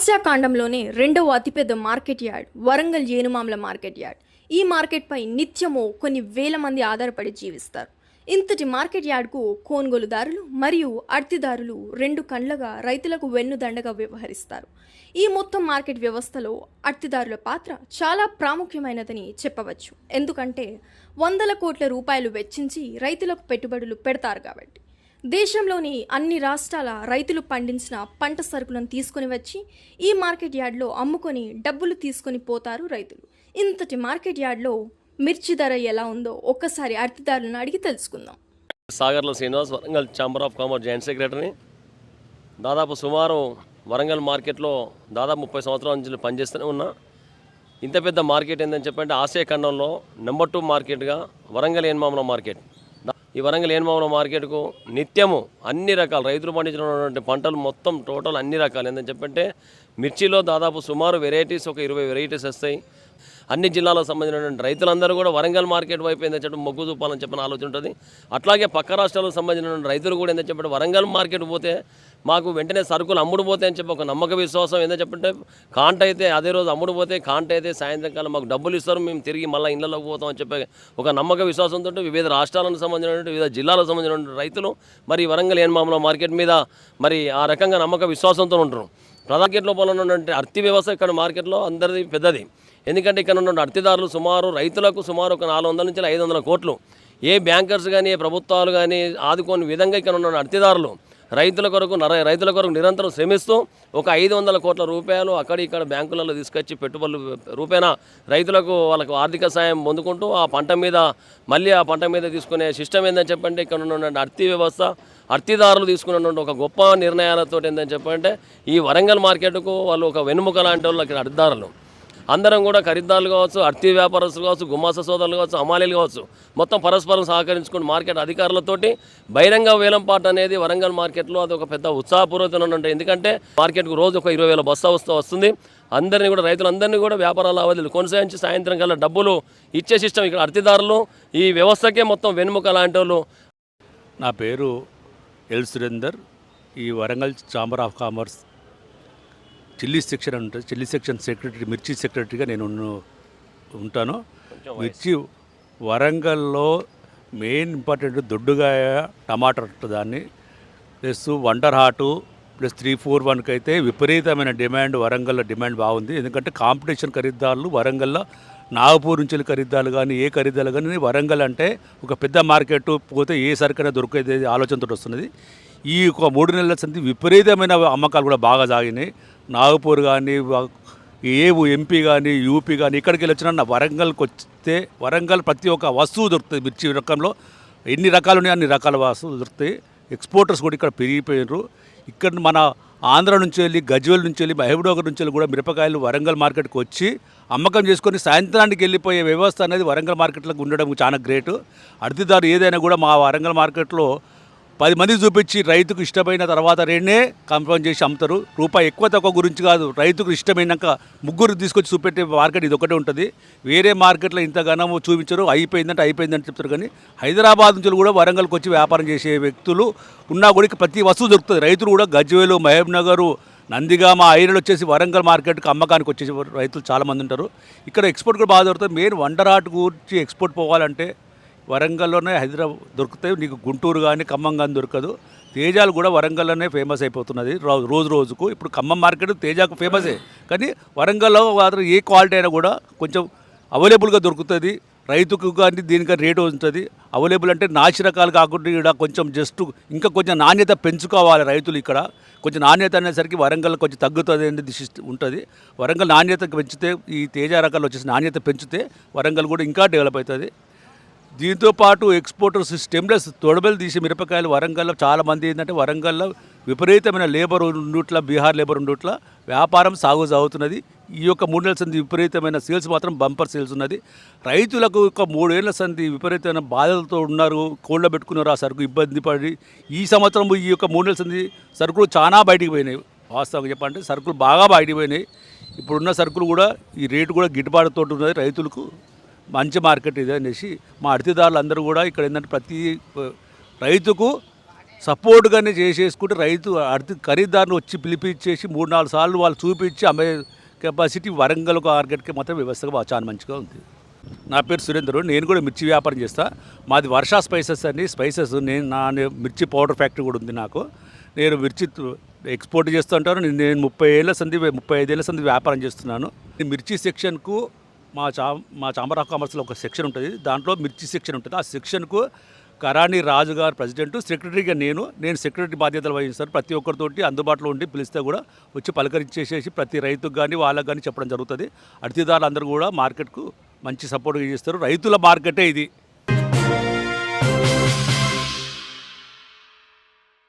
Asia రెండవ అతిపెద్ద market yard Warangal Enumamula market yard. ఈ మార్కెట్పై నిత్యము కొన్ని వేల మంది ఆధారపడి జీవిస్తారు. ఇంతటి మార్కెట్ యార్డ్కు కొనుగోలుదారులు మరియు అర్థిదారులు రెండు కండ్లగా రైతులకు వెన్నుదండగా వ్యవహరిస్తారు. ఈ మొత్తం మార్కెట్ వ్యవస్థలో అర్థిదారుల పాత్ర చాలా ప్రాముఖ్యమైనదని చెప్పవచ్చు. ఎందుకంటే వందల కోట్ల రూపాయలు వెచ్చించి రైతులకు పెట్టుబడులు పెడతారు కాబట్టి. దేశంలోని అన్ని రాష్ట్రాల రైతులు పండించిన పంట సరుకులను తీసుకొని వచ్చి ఈ మార్కెట్ యార్డ్లో అమ్ముకొని డబ్బులు తీసుకొని పోతారు రైతులు. ఇంతటి మార్కెట్ యార్డ్లో మిర్చి ధర ఎలా ఉందో ఒక్కసారి అర్థదారులను అడిగి తెలుసుకుందాం. సాగర్లో Srinivas Warangal chamber of commerce joint secretary. దాదాపు సుమారు వరంగల్ మార్కెట్లో దాదాపు ముప్పై సంవత్సరాల నుంచి పనిచేస్తూనే ఉన్నా. ఇంత పెద్ద మార్కెట్ ఏంటని చెప్పంటే ఆసియా ఖండంలో నెంబర్ టూ మార్కెట్గా వరంగల్ ఏన్మామల మార్కెట్. ఈ వరంగల్ ఏన్మామల మార్కెట్కు నిత్యము అన్ని రకాల రైతులు పండించినటువంటి పంటలు మొత్తం టోటల్ అన్ని రకాలు. ఏంటని చెప్పంటే మిర్చిలో దాదాపు సుమారు వెరైటీస్ ఒక ఇరవై వెరైటీస్ వస్తాయి. అన్ని జిల్లాలకు సంబంధించినటువంటి రైతులందరూ కూడా వరంగల్ మార్కెట్ వైపు ఏంటంటే చెప్పి మొగ్గు చూపాలని చెప్పిన ఆలోచన ఉంటుంది. అట్లాగే పక్క రాష్ట్రాలకు సంబంధించినటువంటి రైతులు కూడా ఏందని చెప్పి వరంగల్ మార్కెట్ పోతే మాకు వెంటనే సరుకులు అమ్ముడు పోతే అని చెప్పి ఒక నమ్మక విశ్వాసం ఏందని చెప్పంటే కాంట అయితే అదే రోజు అమ్ముడు పోతే కాంట అయితే సాయంత్రం కాలం మాకు డబ్బులు ఇస్తారు మేము తిరిగి మళ్ళీ ఇళ్ళలోకి పోతాం అని చెప్పి ఒక నమ్మక విశ్వాసంతో వివిధ రాష్ట్రాలకు సంబంధించినటువంటి వివిధ జిల్లాలకు సంబంధించినటువంటి రైతులు మరి వరంగల్ ఏన్మామల మార్కెట్ మీద మరి ఆ రకంగా నమ్మక విశ్వాసంతో ఉంటారు ప్రధాన లోపల ఉన్నటువంటి అర్థి వ్యవస్థ ఇక్కడ మార్కెట్లో అందరిది పెద్దది. ఎందుకంటే ఇక్కడ ఉన్న అర్థిదారులు సుమారు రైతులకు సుమారు ఒక నాలుగు వందల నుంచి ఐదు వందల కోట్లు. ఏ బ్యాంకర్స్ కానీ ఏ ప్రభుత్వాలు కానీ ఆదుకోని విధంగా ఇక్కడ ఉన్న అర్థిదారులు రైతుల కొరకు రైతుల కొరకు నిరంతరం శ్రమిస్తూ ఒక ఐదు వందల కోట్ల రూపాయలు అక్కడ ఇక్కడ బ్యాంకులలో తీసుకొచ్చి పెట్టుబడులు రూపేణ రైతులకు వాళ్ళకు ఆర్థిక సాయం పొందుకుంటూ ఆ పంట మీద మళ్ళీ ఆ పంట మీద తీసుకునే సిస్టమ్ ఏందని చెప్పంటే ఇక్కడ ఉన్నటువంటి అర్థి వ్యవస్థ అర్థిదారులు తీసుకున్నటువంటి ఒక గొప్ప నిర్ణయాలతో ఏంటని చెప్పంటే ఈ వరంగల్ మార్కెట్కు వాళ్ళు ఒక వెన్నుముక లాంటి వాళ్ళు ఇక్కడ అర్థదారులు. అందరం కూడా ఖరీదారులు కావచ్చు అర్థి వ్యాపారస్తులు కావచ్చు గుమాస సోదరులు కావచ్చు అమాలీలు కావచ్చు మొత్తం పరస్పరం సహకరించుకుని మార్కెట్ అధికారులతోటి బహిరంగ వేలంపాట అనేది వరంగల్ మార్కెట్లో అది ఒక పెద్ద ఉత్సాహపూర్వకమైన ఉంటుంది ఎందుకంటే మార్కెట్కు రోజు ఒక ఇరవై వేల బస్తా వస్తూ వస్తుంది. అందరినీ కూడా రైతులందరినీ కూడా వ్యాపార లావాదేవీలు కొనసాగించి సాయంత్రం కల్లా డబ్బులు ఇచ్చే సిస్టమ్ ఇక్కడ అర్థిదారులు ఈ వ్యవస్థకే మొత్తం వెనుముక లాంటి వాళ్ళు నా పేరు ఎల్ సురేందర్. ఈ Warangal chamber of commerce chilli section అని ఉంటుంది. చిల్లీ సెక్షన్ సెక్రటరీ మిర్చి సెక్రటరీగా నేను ఉంటాను. మిర్చి వరంగల్లో మెయిన్ ఇంపార్టెంట్ దొడ్డుగాయ టమాటా దాన్ని plus wonder hot plus three four వన్కి అయితే విపరీతమైన డిమాండ్ వరంగల్లో డిమాండ్ బాగుంది. ఎందుకంటే కాంపిటీషన్ ఖరీదారులు వరంగల్లో నాగపూర్ నుంచి ఖరీదాలు కానీ ఏ ఖరీదాలు కానీ వరంగల్ అంటే ఒక పెద్ద మార్కెట్ పోతే ఏ సరుకైనా దొరికేది ఆలోచనతో వస్తున్నది. ఈ ఒక మూడు నెలల సంది విపరీతమైన అమ్మకాలు కూడా బాగా సాగినాయి. నాగపూర్ కానీ ఏ ఎంపీ కానీ యూపీ కానీ ఇక్కడికి వెళ్ళి వచ్చినా వరంగల్కి వస్తే వరంగల్ ప్రతి ఒక్క వస్తువు దొరుకుతుంది మిర్చి రకంలో. ఎన్ని రకాలు ఉన్నాయో అన్ని రకాల వస్తువులు దొరుకుతాయి. ఎక్స్పోర్టర్స్ కూడా ఇక్కడ పెరిగిపోయినారు ఇక్కడ మన ఆంధ్ర నుంచి వెళ్ళి గజ్వేల్ నుంచి వెళ్ళి మహబూబ్నగర్ నుంచి వెళ్ళి కూడా మిరపకాయలు వరంగల్ మార్కెట్కి వచ్చి అమ్మకం చేసుకొని సాయంత్రానికి వెళ్ళిపోయే వ్యవస్థ అనేది వరంగల్ మార్కెట్లకు ఉండడం చాలా గ్రేట్. అర్థిదారు ఏదైనా కూడా మా వరంగల్ మార్కెట్లో పది మంది చూపించి రైతుకు ఇష్టమైన తర్వాత రెండే కన్ఫర్మ్ చేసి అమ్ముతారు. రూపాయి ఎక్కువ తక్కువ గురించి కాదు రైతుకు ఇష్టమైనాక ముగ్గురు తీసుకొచ్చి చూపెట్టే మార్కెట్ ఇది ఒకటే ఉంటుంది. వేరే మార్కెట్లో ఇంతగానో చూపించరు అయిపోయిందంటే అయిపోయిందంటే చెప్తారు కానీ హైదరాబాద్ నుంచి కూడా వరంగల్కి వచ్చి వ్యాపారం చేసే వ్యక్తులు ఉన్నా కూడా ప్రతి వస్తువు దొరుకుతుంది. రైతులు కూడా గజ్వేలు మహబూబ్ నగరు నందిగామ ఐరన్ వచ్చేసి వరంగల్ మార్కెట్కి అమ్మకానికి వచ్చేసి రైతులు చాలామంది ఉంటారు. ఇక్కడ ఎక్స్పోర్ట్ కూడా బాగా దొరుకుతుంది. మెయిన్ వండరాట్ గురించి ఎక్స్పోర్ట్ పోవాలంటే వరంగల్లోనే హైదరాబాద్ దొరుకుతాయి. నీకు గుంటూరు కానీ ఖమ్మం కానీ దొరకదు. తేజాలు కూడా వరంగల్లోనే ఫేమస్ అయిపోతున్నది. రోజు రోజుకు ఇప్పుడు ఖమ్మం మార్కెట్ తేజాకు ఫేమసే కానీ వరంగల్లో మాత్రం ఏ క్వాలిటీ అయినా కూడా కొంచెం అవైలబుల్గా దొరుకుతుంది. రైతుకు కానీ దీనికి రేటు ఉంటుంది. అవైలబుల్ అంటే నాచి రకాలు కాకుండా ఇక్కడ కొంచెం జస్ట్ ఇంకా కొంచెం నాణ్యత పెంచుకోవాలి రైతులు ఇక్కడ. కొంచెం నాణ్యత అనేసరికి వరంగల్ కొంచెం తగ్గుతుంది అనేది ఉంటుంది. వరంగల్ నాణ్యత పెంచితే ఈ తేజ రకాలు వచ్చేసి నాణ్యత పెంచితే వరంగల్ కూడా ఇంకా డెవలప్ అవుతుంది. దీంతో పాటు ఎక్స్పోర్టర్స్ స్టెమ్లెస్ తొడబలు తీసే మిరపకాయలు వరంగల్లో చాలామంది ఏంటంటే వరంగల్లో విపరీతమైన లేబర్ ఉండుట్ల బీహార్ లేబర్ ఉండుట్ల వ్యాపారం సాగు సాగుతున్నది. ఈ యొక్క మూడు నెలల సంది విపరీతమైన సేల్స్ మాత్రం బంపర్ సేల్స్ ఉన్నది. రైతులకు ఒక మూడేళ్ళ సంది విపరీతమైన బాధలతో ఉన్నారు. కోళ్ళ పెట్టుకున్నారు ఆ సరుకు ఇబ్బంది పడి ఈ సంవత్సరం ఈ యొక్క మూడు నెలల సంది సరుకులు చాలా బయటికి పోయినాయి. వాస్తవంగా చెప్పాలంటే సరుకులు బాగా బయటికి పోయినాయి. ఇప్పుడున్న సరుకులు కూడా ఈ రేటు కూడా గిట్టుబాటుతో ఉన్నది రైతులకు. మంచి మార్కెట్ ఇది అనేసి మా అతిథిదారులు అందరూ కూడా ఇక్కడ ఏంటంటే ప్రతి రైతుకు సపోర్ట్గానే చేసేసుకుంటే రైతు అర్థ ఖరీదారుని వచ్చి పిలిపించేసి మూడు నాలుగు సార్లు వాళ్ళు చూపించి అమ్మే కెపాసిటీ వరంగల్ మార్కెట్కి మాత్రం వ్యవస్థగా చాలా మంచిగా ఉంది. నా పేరు సురేందర్ నేను కూడా మిర్చి వ్యాపారం చేస్తా. మాది వర్షా స్పైసెస్ అని స్పైసెస్ నేను నా మిర్చి పౌడర్ ఫ్యాక్టరీ కూడా ఉంది నాకు. నేను మిర్చి ఎక్స్పోర్ట్ చేస్తూ ఉంటాను. నేను- నేను ముప్పై ఏళ్ళ సంది ముప్పై ఐదేళ్ళ సంది వ్యాపారం చేస్తున్నాను. మిర్చి సెక్షన్కు మా చా మా చాంబర్ ఆఫ్ కామర్స్లో ఒక సెక్షన్ ఉంటుంది. దాంట్లో మిర్చి సెక్షన్ ఉంటుంది. ఆ సెక్షన్కు కరాణి రాజు గారు ప్రెసిడెంట్ సెక్రటరీగా నేను నేను సెక్రటరీ బాధ్యతలు వహిస్తాను ప్రతి ఒక్కరితోటి అందుబాటులో ఉండి పిలిస్తే కూడా వచ్చి పలకరించేసేసి ప్రతి రైతుకు కానీ వాళ్ళకి కానీ చెప్పడం జరుగుతుంది. అతిథిదారులు అందరూ కూడా మార్కెట్కు మంచి సపోర్ట్గా చేస్తారు. రైతుల మార్కెటే ఇది.